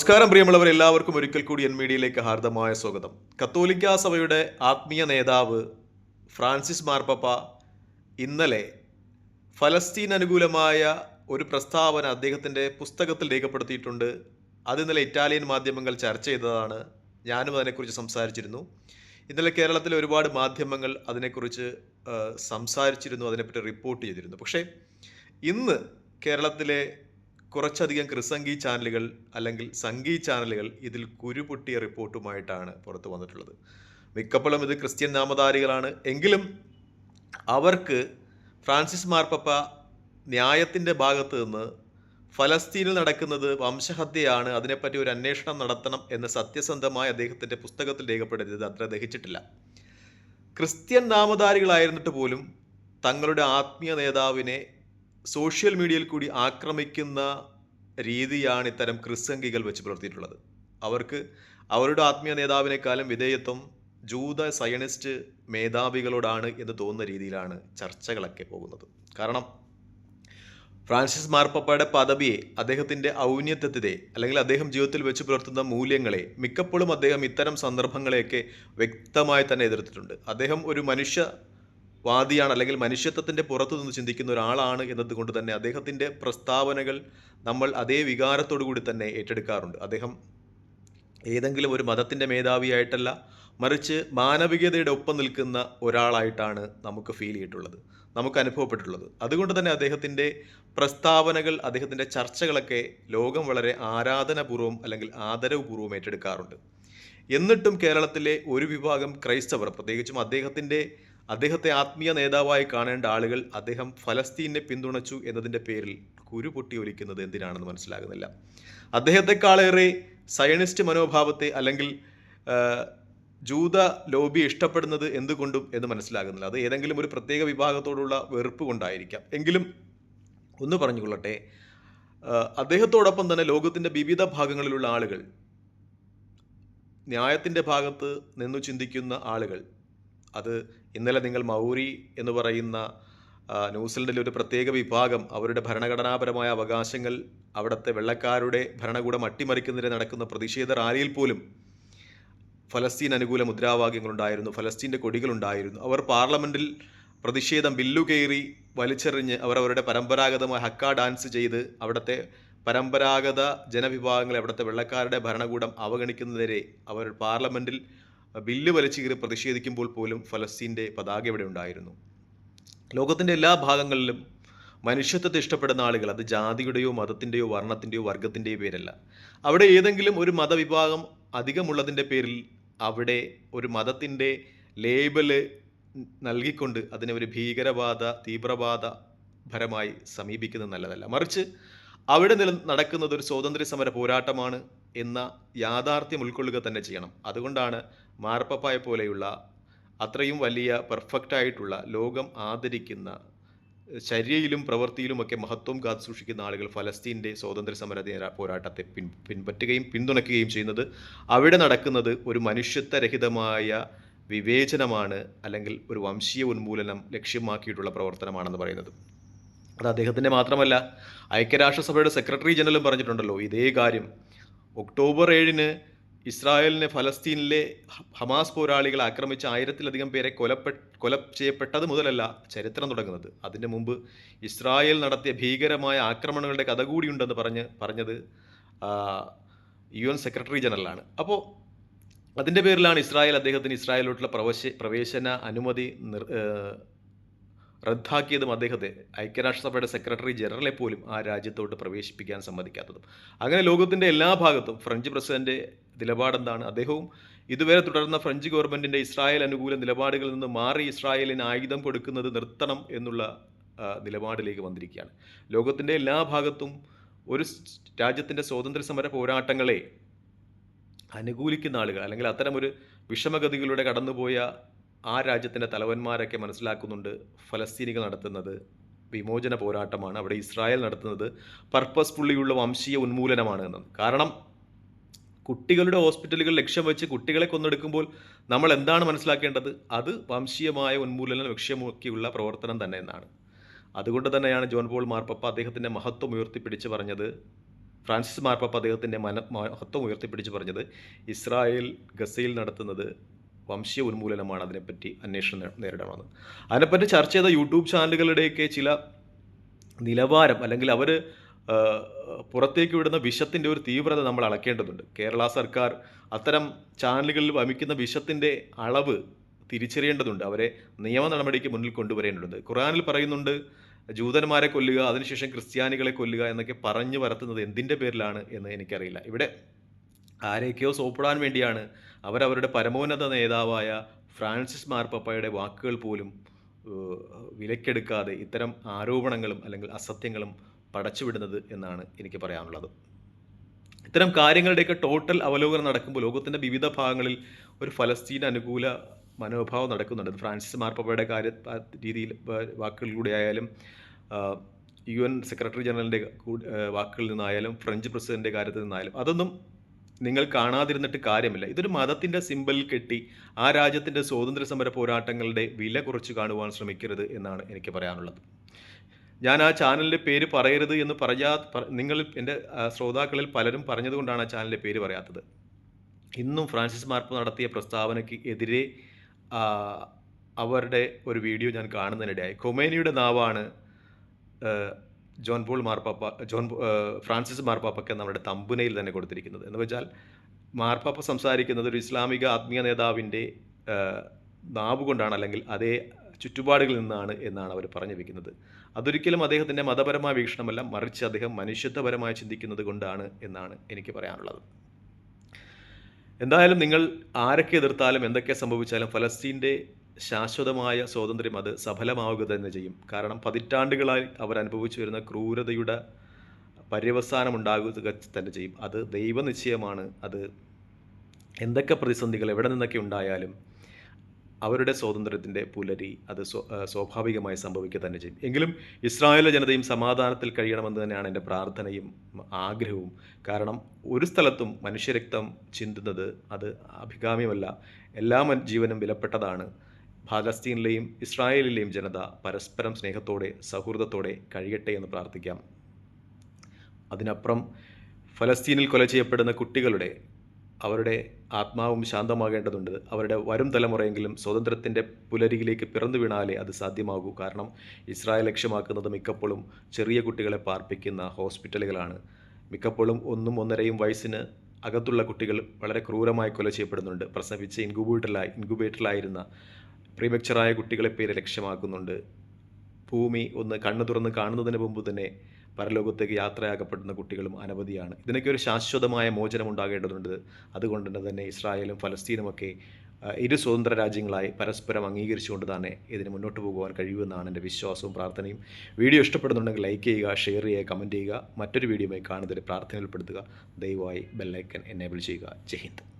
നമസ്കാരം പ്രിയമുള്ളവർ എല്ലാവർക്കും ഒരിക്കൽ കൂടി എൻ മീഡിയയിലേക്ക് ഹാർദമായ സ്വാഗതം. കത്തോലിക്ക സഭയുടെ ആത്മീയ നേതാവ് ഫ്രാൻസിസ് മാർപ്പപ്പ ഇന്നലെ ഫലസ്തീൻ അനുകൂലമായ ഒരു പ്രസ്താവന അദ്ദേഹത്തിന്റെ പുസ്തകത്തിൽ രേഖപ്പെടുത്തിയിട്ടുണ്ട്. അത് ഇന്നലെ ഇറ്റാലിയൻ മാധ്യമങ്ങൾ ചർച്ച ചെയ്തതാണ്. ഞാനും അതിനെക്കുറിച്ച് സംസാരിച്ചിരുന്നു. ഇന്നലെ കേരളത്തിലെ ഒരുപാട് മാധ്യമങ്ങൾ അതിനെക്കുറിച്ച് സംസാരിച്ചിരുന്നു അതിനെപ്പറ്റി റിപ്പോർട്ട് ചെയ്തിരുന്നു. പക്ഷേ ഇന്ന് കേരളത്തിലെ കുറച്ചധികം ക്രിസംഗി ചാനലുകൾ അല്ലെങ്കിൽ സംഗീ ചാനലുകൾ ഇതിൽ കുരുപൊട്ടിയ റിപ്പോർട്ടുമായിട്ടാണ് പുറത്തു വന്നിട്ടുള്ളത്. മിക്കപ്പോഴും ഇത് ക്രിസ്ത്യൻ നാമധാരികളാണ്. എങ്കിലും അവർക്ക് ഫ്രാൻസിസ് മാർപ്പപ്പ ന്യായത്തിന്റെ ഭാഗത്ത് നിന്ന് ഫലസ്തീനിൽ നടക്കുന്നത് വംശഹത്യയാണ് അതിനെപ്പറ്റി ഒരു അന്വേഷണം നടത്തണം എന്ന് സത്യസന്ധമായി അദ്ദേഹത്തിന്റെ പുസ്തകത്തിൽ രേഖപ്പെടുത്തിയത് അത്ര ദഹിച്ചിട്ടില്ല. ക്രിസ്ത്യൻ നാമധാരികളായിരുന്നിട്ട് പോലും തങ്ങളുടെ ആത്മീയ നേതാവിനെ സോഷ്യൽ മീഡിയയിൽ കൂടി ആക്രമിക്കുന്ന രീതിയാണ് ഇത്തരം ക്രിസ്സംഗികൾ വെച്ച് പുലർത്തിയിട്ടുള്ളത് അവർക്ക് അവരുടെ ആത്മീയ നേതാവിനേക്കാളും വിധേയത്വം ജൂത സയനിസ്റ്റ് മേധാവികളോടാണ് എന്ന് തോന്നുന്ന രീതിയിലാണ് ചർച്ചകളൊക്കെ പോകുന്നത്. കാരണം ഫ്രാൻസിസ് മാർപ്പപ്പയുടെ പദവിയെ അദ്ദേഹത്തിന്റെ ഔന്നത്യത്തെ അല്ലെങ്കിൽ അദ്ദേഹം ജീവിതത്തിൽ വെച്ച് പുലർത്തുന്ന മൂല്യങ്ങളെ മിക്കപ്പോഴും അദ്ദേഹം ഇത്തരം സന്ദർഭങ്ങളെയൊക്കെ വ്യക്തമായി തന്നെ എതിർത്തിട്ടുണ്ട്. അദ്ദേഹം ഒരു മനുഷ്യ വാദിയാണ് അല്ലെങ്കിൽ മനുഷ്യത്വത്തിന്റെ പുറത്തു നിന്ന് ചിന്തിക്കുന്ന ഒരാളാണ് എന്നതുകൊണ്ട് തന്നെ അദ്ദേഹത്തിന്റെ പ്രസ്താവനകൾ നമ്മൾ അതേ വികാരത്തോടു കൂടി തന്നെ ഏറ്റെടുക്കാറുണ്ട്. അദ്ദേഹം ഏതെങ്കിലും ഒരു മതത്തിന്റെ മേധാവിയായിട്ടല്ല മറിച്ച് മാനവികതയുടെ ഒപ്പം നിൽക്കുന്ന ഒരാളായിട്ടാണ് നമുക്ക് ഫീൽ ചെയ്തിട്ടുള്ളത് നമുക്ക് അനുഭവപ്പെട്ടിട്ടുള്ളത്. അതുകൊണ്ട് തന്നെ അദ്ദേഹത്തിന്റെ പ്രസ്താവനകൾ അദ്ദേഹത്തിന്റെ ചർച്ചകളൊക്കെ ലോകം വളരെ ആരാധനാപൂർവം അല്ലെങ്കിൽ ആദരവപൂർവം ഏറ്റെടുക്കാറുണ്ട്. എന്നിട്ടും കേരളത്തിലെ ഒരു വിഭാഗം ക്രൈസ്തവർ പ്രത്യേകിച്ചും അദ്ദേഹത്തിന്റെ അദ്ദേഹത്തെ ആത്മീയ നേതാവായി കാണേണ്ട ആളുകൾ അദ്ദേഹം ഫലസ്തീനെ പിന്തുണച്ചു എന്നതിന്റെ പേരിൽ കുരു പൊട്ടി ഒലിക്കുന്നത് എന്തിനാണെന്ന് മനസ്സിലാകുന്നില്ല. അദ്ദേഹത്തെക്കാളേറെ സയണിസ്റ്റ് മനോഭാവത്തെ അല്ലെങ്കിൽ ജൂത ലോബി ഇഷ്ടപ്പെടുന്നത് എന്തുകൊണ്ടും എന്ന് മനസ്സിലാകുന്നില്ല. അത് ഏതെങ്കിലും ഒരു പ്രത്യേക വിഭാഗത്തോടുള്ള വെറുപ്പ് കൊണ്ടായിരിക്കാം. എങ്കിലും ഒന്ന് പറഞ്ഞുകൊള്ളട്ടെ അദ്ദേഹത്തോടൊപ്പം തന്നെ ലോകത്തിന്റെ വിവിധ ഭാഗങ്ങളിലുള്ള ആളുകൾ ന്യായത്തിന്റെ ഭാഗത്ത് നിന്നു ചിന്തിക്കുന്ന ആളുകൾ അത് ഇന്നലെ നിങ്ങൾ മൗരി എന്ന് പറയുന്ന ന്യൂസിലൻഡിലെ ഒരു പ്രത്യേക വിഭാഗം അവരുടെ ഭരണഘടനാപരമായ അവകാശങ്ങൾ അവിടുത്തെ വെള്ളക്കാരുടെ ഭരണകൂടം അട്ടിമറിക്കുന്നതിന് നടക്കുന്ന പ്രതിഷേധ റാലിയിൽ പോലും ഫലസ്തീൻ അനുകൂല മുദ്രാവാക്യങ്ങളുണ്ടായിരുന്നു ഫലസ്തീന്റെ കൊടികളുണ്ടായിരുന്നു. അവർ പാർലമെന്റിൽ പ്രതിഷേധം ബില്ലു കയറി വലിച്ചെറിഞ്ഞ് അവർ അവരുടെ പരമ്പരാഗതമായ ഹക്ക ഡാൻസ് ചെയ്ത് അവിടുത്തെ പരമ്പരാഗത ജനവിഭാഗങ്ങളെ അവിടുത്തെ വെള്ളക്കാരുടെ ഭരണകൂടം അവഗണിക്കുന്നതിനെതിരെ അവർ പാർലമെന്റിൽ ബില്ല് വലിച്ചു കയറി പ്രതിഷേധിക്കുമ്പോൾ പോലും ഫലസ്തീന്റെ പതാക ഇവിടെ ഉണ്ടായിരുന്നു. ലോകത്തിന്റെ എല്ലാ ഭാഗങ്ങളിലും മനുഷ്യത്വത്തെ ഇഷ്ടപ്പെടുന്ന ആളുകൾ അത് ജാതിയുടെയോ മതത്തിന്റെയോ വർണത്തിന്റെയോ വർഗത്തിന്റെയോ പേരല്ല. അവിടെ ഏതെങ്കിലും ഒരു മതവിഭാഗം അധികമുള്ളതിന്റെ പേരിൽ അവിടെ ഒരു മതത്തിന്റെ ലേബൽ നൽകിക്കൊണ്ട് അതിനെ ഒരു ഭീകരവാദ തീവ്രവാദ പരമായി സമീപിക്കുന്നത് നല്ലതല്ല. മറിച്ച് അവിടെ നില നടക്കുന്നത് ഒരു സ്വാതന്ത്ര്യ സമര പോരാട്ടമാണ് എന്ന യാഥാർത്ഥ്യം ഉൾക്കൊള്ളുക തന്നെ ചെയ്യണം. അതുകൊണ്ടാണ് മാർപ്പപ്പായ പോലെയുള്ള അത്രയും വലിയ പെർഫെക്റ്റ് ആയിട്ടുള്ള ലോകം ആദരിക്കുന്ന ചര്യയിലും പ്രവൃത്തിയിലുമൊക്കെ മഹത്വം കാത്തു സൂക്ഷിക്കുന്ന ആളുകൾ ഫലസ്തീന്റെ സ്വാതന്ത്ര്യ സമര പോരാട്ടത്തെ പിൻ പിൻപറ്റുകയും പിന്തുണയ്ക്കുകയും ചെയ്യുന്നത് അവിടെ നടക്കുന്നത് ഒരു മനുഷ്യത്വരഹിതമായ വിവേചനമാണ് അല്ലെങ്കിൽ ഒരു വംശീയ ഉന്മൂലനം ലക്ഷ്യമാക്കിയിട്ടുള്ള പ്രവർത്തനമാണെന്ന് പറയുന്നത്. അത് അദ്ദേഹത്തിന്റെ മാത്രമല്ല ഐക്യരാഷ്ട്രസഭയുടെ സെക്രട്ടറി ജനറലും പറഞ്ഞിട്ടുണ്ടല്ലോ ഇതേ കാര്യം. ഒക്ടോബർ ഏഴിന് ഇസ്രായേലിനെ ഫലസ്തീനിലെ ഹമാസ് പോരാളികൾ ആക്രമിച്ച ആയിരത്തിലധികം പേരെ കൊലപ്പെ കൊല ചെയ്യപ്പെട്ടത് മുതലല്ല ചരിത്രം തുടങ്ങുന്നത്. അതിന്റെ മുമ്പ് ഇസ്രായേൽ നടത്തിയ ഭീകരമായ ആക്രമണങ്ങളുടെ കഥ കൂടിയുണ്ടെന്ന് പറഞ്ഞ് പറഞ്ഞത് യു എൻ സെക്രട്ടറി ജനറലാണ്. അപ്പോൾ അതിന്റെ പേരിലാണ് ഇസ്രായേൽ അദ്ദേഹത്തിന് ഇസ്രായേലോട്ടുള്ള പ്രവേശ പ്രവേശന അനുമതി റദ്ദാക്കിയതും അദ്ദേഹത്തെ ഐക്യരാഷ്ട്രസഭയുടെ സെക്രട്ടറി ജനറലെ പോലും ആ രാജ്യത്തോട്ട് പ്രവേശിപ്പിക്കാൻ സമ്മതിക്കാത്തതും. അങ്ങനെ ലോകത്തിന്റെ എല്ലാ ഭാഗത്തും ഫ്രഞ്ച് പ്രസിഡന്റ് നിലപാടെന്താണ്? അദ്ദേഹവും ഇതുവരെ തുടർന്ന ഫ്രഞ്ച് ഗവൺമെന്റിന്റെ ഇസ്രായേൽ അനുകൂല നിലപാടുകളിൽ നിന്ന് മാറി ഇസ്രായേലിന് ആയുധം കൊടുക്കുന്നത് നിർത്തണം എന്നുള്ള നിലപാടിലേക്ക് വന്നിരിക്കുകയാണ്. ലോകത്തിന്റെ എല്ലാ ഭാഗത്തും ഒരു രാജ്യത്തിന്റെ സ്വാതന്ത്ര്യ സമര പോരാട്ടങ്ങളെ അനുകൂലിക്കുന്ന ആളുകൾ അല്ലെങ്കിൽ അത്തരമൊരു വിഷമഗതികളിലൂടെ കടന്നുപോയ ആ രാജ്യത്തിന്റെ തലവന്മാരൊക്കെ മനസ്സിലാക്കുന്നുണ്ട് ഫലസ്തീനികൾ നടത്തുന്നത്. വിമോചന പോരാട്ടമാണ്. അവിടെ ഇസ്രായേൽ നടത്തുന്നത് പർപ്പസ്ഫുള്ളിയുള്ള വംശീയ ഉന്മൂലനമാണ് എന്ന് കാരണം കുട്ടികളുടെ ഹോസ്പിറ്റലുകൾ ലക്ഷ്യം വെച്ച് കുട്ടികളെ കൊന്നെടുക്കുമ്പോൾ നമ്മൾ എന്താണ് മനസ്സിലാക്കേണ്ടത്? അത് വംശീയമായ ഉന്മൂലനം ലക്ഷ്യമാക്കിയുള്ള പ്രവർത്തനം തന്നെ എന്നാണ്. അതുകൊണ്ട് തന്നെയാണ് ജോൺ പോൾ മാർപ്പപ്പ അദ്ദേഹത്തിന്റെ മഹത്വം ഉയർത്തിപ്പിടിച്ച് പറഞ്ഞത്. ഫ്രാൻസിസ് മാർപ്പപ്പ അദ്ദേഹത്തിന്റെ മന മഹത്വം ഉയർത്തിപ്പിടിച്ച് പറഞ്ഞത് ഇസ്രായേൽ ഗസയിൽ നടത്തുന്നത് വംശീയ ഉന്മൂലനമാണ് അതിനെപ്പറ്റി അന്വേഷണം നേരിടണമെന്ന് അതിനെപ്പറ്റി ചർച്ച ചെയ്ത യൂട്യൂബ് ചാനലുകളുടെയൊക്കെ ചില നിലവാരം അല്ലെങ്കിൽ അവർ പുറത്തേക്ക് വിടുന്ന വിഷത്തിന്റെ ഒരു തീവ്രത നമ്മൾ അളക്കേണ്ടതുണ്ട്. കേരള സർക്കാർ അത്തരം ചാനലുകളിൽ വമിക്കുന്ന വിഷത്തിന്റെ അളവ് തിരിച്ചറിയേണ്ടതുണ്ട്. അവരെ നിയമ നടപടിക്ക് മുന്നിൽ കൊണ്ടുവരേണ്ടതുണ്ട്. ഖുറാനിൽ പറയുന്നുണ്ട് ജൂതന്മാരെ കൊല്ലുക അതിനുശേഷം ക്രിസ്ത്യാനികളെ കൊല്ലുക എന്നൊക്കെ പറഞ്ഞു വരത്തുന്നത് എന്തിന്റെ പേരിലാണ് എന്ന് എനിക്കറിയില്ല. ഇവിടെ ആരെയൊക്കെയോ സോപ്പിടാൻ വേണ്ടിയാണ് അവരവരുടെ പരമോന്നത നേതാവായ ഫ്രാൻസിസ് മാർപ്പപ്പയുടെ വാക്കുകൾ പോലും വിലക്കെടുക്കാതെ ഇത്തരം ആരോപണങ്ങളും അല്ലെങ്കിൽ അസത്യങ്ങളും പടച്ചുവിടുന്നത് എന്നാണ് എനിക്ക് പറയാനുള്ളത്. ഇത്തരം കാര്യങ്ങളുടെയൊക്കെ ടോട്ടൽ അവലോകനം നടക്കുമ്പോൾ ലോകത്തിന്റെ വിവിധ ഭാഗങ്ങളിൽ ഒരു ഫലസ്തീൻ അനുകൂല മനോഭാവം നടക്കുന്നുണ്ട്. ഫ്രാൻസിസ് മാർപ്പപ്പയുടെ കാര്യ രീതിയിൽ വാക്കുകളിലൂടെ ആയാലും യു എൻ സെക്രട്ടറി ജനറലിന്റെ വാക്കുകളിൽ നിന്നായാലും ഫ്രഞ്ച് പ്രസിഡന്റിന്റെ കാര്യത്തിൽ നിന്നായാലും അതൊന്നും നിങ്ങൾ കാണാതിരുന്നിട്ട് കാര്യമില്ല. ഇതൊരു മതത്തിന്റെ സിമ്പിൾ കെട്ടി ആ രാജ്യത്തിന്റെ സ്വാതന്ത്ര്യ സമര പോരാട്ടങ്ങളുടെ വില കുറച്ച് കാണുവാൻ ശ്രമിക്കരുത് എന്നാണ് എനിക്ക് പറയാനുള്ളത്. ഞാൻ ആ ചാനലിന്റെ പേര് പറയരുത് എന്ന് പറയാ നിങ്ങൾ എന്റെ ശ്രോതാക്കളിൽ പലരും പറഞ്ഞതുകൊണ്ടാണ് ആ ചാനലിന്റെ പേര് പറയാത്തത്. ഇന്നും ഫ്രാൻസിസ് മാർപ്പ് നടത്തിയ പ്രസ്താവനയ്ക്ക് എതിരെ അവരുടെ ഒരു വീഡിയോ ഞാൻ കാണുന്നതിനിടയായി. കൊമേനിയുടെ നാവാണ് ജോൺ പോൾ മാർപ്പാപ്പ ജോൺ ഫ്രാൻസിസ് മാർപ്പാപ്പയ്ക്ക് നമ്മുടെ തമ്പുനയിൽ തന്നെ കൊടുത്തിരിക്കുന്നത്. എന്ന് വെച്ചാൽ മാർപ്പാപ്പ സംസാരിക്കുന്നത് ഒരു ഇസ്ലാമിക ആത്മീയ നേതാവിന്റെ നാവുകൊണ്ടാണ് നാവ് കൊണ്ടാണ് അല്ലെങ്കിൽ അതേ ചുറ്റുപാടുകളിൽ നിന്നാണ് എന്നാണ് അവർ പറഞ്ഞു വെക്കുന്നത് അതൊരിക്കലും അദ്ദേഹത്തിന്റെ മതപരമായ വീക്ഷണമല്ല മറിച്ച് അദ്ദേഹം മനുഷ്യത്വപരമായി ചിന്തിക്കുന്നത് കൊണ്ടാണ് എന്നാണ് എനിക്ക് പറയാനുള്ളത്. എന്തായാലും നിങ്ങൾ ആരൊക്കെ എതിർത്താലും എന്തൊക്കെ സംഭവിച്ചാലും ഫലസ്തീന്റെ ശാശ്വതമായ സ്വാതന്ത്ര്യം അത് സഫലമാവുക തന്നെ ചെയ്യും. കാരണം പതിറ്റാണ്ടുകളായി അവർ അനുഭവിച്ചു വരുന്ന ക്രൂരതയുടെ പര്യവസാനം ഉണ്ടാകുക തന്നെ ചെയ്യും. അത് ദൈവനിശ്ചയമാണ്. അത് എന്തൊക്കെ പ്രതിസന്ധികൾ എവിടെ നിന്നൊക്കെ ഉണ്ടായാലും അവരുടെ സ്വാതന്ത്ര്യത്തിന്റെ പുലരി അത് സ്വ സ്വാഭാവികമായി സംഭവിക്കുക തന്നെ ചെയ്യും. എങ്കിലും ഇസ്രായേലിലെ ജനതയും സമാധാനത്തിൽ കഴിയണമെന്ന് തന്നെയാണ് എന്റെ പ്രാർത്ഥനയും ആഗ്രഹവും. കാരണം ഒരു സ്ഥലത്തും മനുഷ്യരക്തം ചിന്തുന്നത് അത് അഭികാമ്യമല്ല. എല്ലാ ജീവനും വിലപ്പെട്ടതാണ്. ഫലസ്തീനിലെയും ഇസ്രായേലിലെയും ജനത പരസ്പരം സ്നേഹത്തോടെ സൗഹൃദത്തോടെ കഴിയട്ടെ എന്ന് പ്രാർത്ഥിക്കാം. അതിനപ്പുറം ഫലസ്തീനിൽ കൊല ചെയ്യപ്പെടുന്ന കുട്ടികളുടെ അവരുടെ ആത്മാവും ശാന്തമാകേണ്ടതുണ്ട്. അവരുടെ വരും തലമുറയെങ്കിലും സ്വതന്ത്രത്തിന്റെ പുലരികിലേക്ക് പിറന്നു വീണാലേ അത് സാധ്യമാകൂ. കാരണം ഇസ്രായേൽ ലക്ഷ്യമാക്കുന്നത് മിക്കപ്പോഴും ചെറിയ കുട്ടികളെ പാർപ്പിക്കുന്ന ഹോസ്പിറ്റലുകളാണ്. മിക്കപ്പോഴും ഒന്നും ഒന്നരയും വയസ്സിന് അകത്തുള്ള കുട്ടികൾ വളരെ ക്രൂരമായി കൊല ചെയ്യപ്പെടുന്നുണ്ട്. പ്രസവിച്ച് ഇൻക്യുബേറ്ററിലായി ഇൻക്യുബേറ്ററിലായിരുന്ന പ്രീമെക്ചറായ കുട്ടികളെ പേര് ലക്ഷ്യമാക്കുന്നുണ്ട്. ഭൂമി ഒന്ന് കണ്ണു തുറന്ന് കാണുന്നതിന് മുമ്പ് തന്നെ പരലോകത്തേക്ക് യാത്രയാക്കപ്പെടുന്ന കുട്ടികളും അനവധിയാണ്. ഇതിനൊക്കെ ഒരു ശാശ്വതമായ മോചനം ഉണ്ടാകേണ്ടതുണ്ട്. അതുകൊണ്ട് തന്നെ ഇസ്രായേലും ഫലസ്തീനുമൊക്കെ ഇരു സ്വതന്ത്ര രാജ്യങ്ങളായി പരസ്പരം അംഗീകരിച്ചുകൊണ്ട് തന്നെ ഇതിന് മുന്നോട്ട് പോകുവാൻ കഴിയുമെന്നാണ് എന്റെ വിശ്വാസവും പ്രാർത്ഥനയും. വീഡിയോ ഇഷ്ടപ്പെടുന്നുണ്ടെങ്കിൽ ലൈക്ക് ചെയ്യുക ഷെയർ ചെയ്യുക കമന്റ് ചെയ്യുക. മറ്റൊരു വീഡിയോയുമായി കാണുന്നതിൽ പ്രാർത്ഥനയിൽപ്പെടുത്തുക ദയവായി ബെല്ലൈക്കൻ എനേബിൾ ചെയ്യുക. ജയ് ഹിന്ദ്.